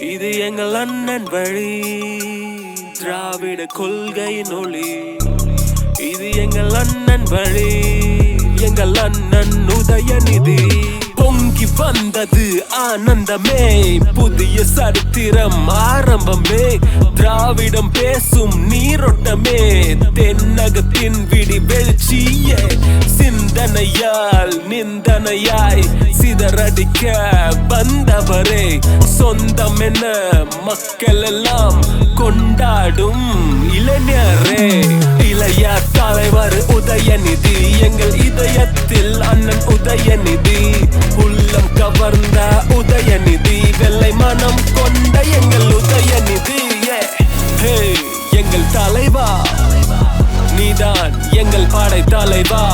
இது எங்கள் அண்ணன் வழி. திராவிட கொள்கையின் ஒளி இது எங்கள் அண்ணன் வழி. எங்கள் அண்ணன் உதயநிதி பொங்கி வந்தது ஆனந்தமே. புதிய சரித்திரம் ஆரம்பமே. திராவிடம் பேசும் நீரோட்டமே. தென்னகத்தின் விடி வெளிச்சிய. சிந்தனையால் நிந்தனையாய் சிதறடிக்க வந்தவரே. சொந்த என மக்கள் எல்லாம் கொண்டாடும் இளைஞரே. இளைய தலைவர் உதயநிதி எங்கள் இதயத்தில் அண்ணன் உதயநிதி உள்ளம் கவர்ந்த உதயநிதி வெள்ளை மனம் கொண்ட எங்கள் உதயநிதி எங்கள் தலைவா. நீதான் எங்கள் பாடை தலைவா.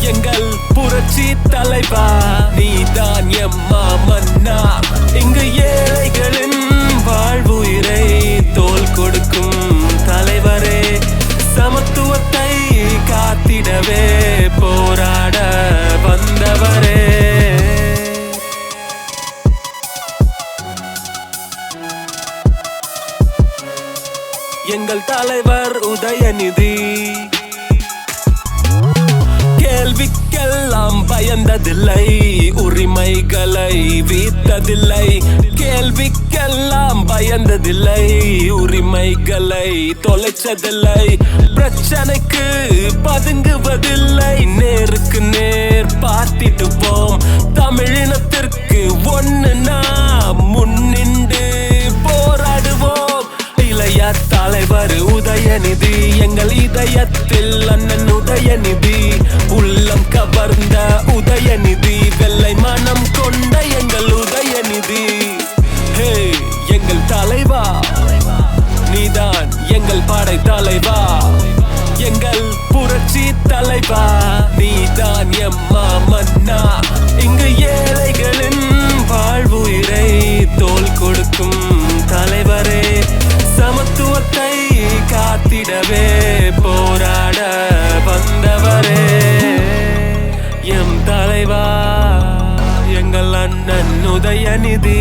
எங்கள் புரட்சி தலைவா. நீதான் எம்மா எங்கள் தலைவர் உதயநிதி. கேள்விக்கெல்லாம் பயந்ததில்லை உரிமைகளை வீத்ததில்லை. கேள்விக்கெல்லாம் பயந்ததில்லை உரிமைகளை தொலைச்சதில்லை. பிரச்சனைக்கு பதுங்குவதில்லை நேருக்கு உதயநிதி எங்கள் இதயத்தில் அண்ணன் உதயநிதி உள்ளம் கவர்ந்த உதயநிதி வெள்ளை மனம் கொண்ட எங்கள் உதயநிதி ஹே எங்கள் தலைவா நீதான் எங்கள் பாடை தலைவா. எங்கள் புரட்சி தலைவா நீதான் எம்மா నన్నుదయనిది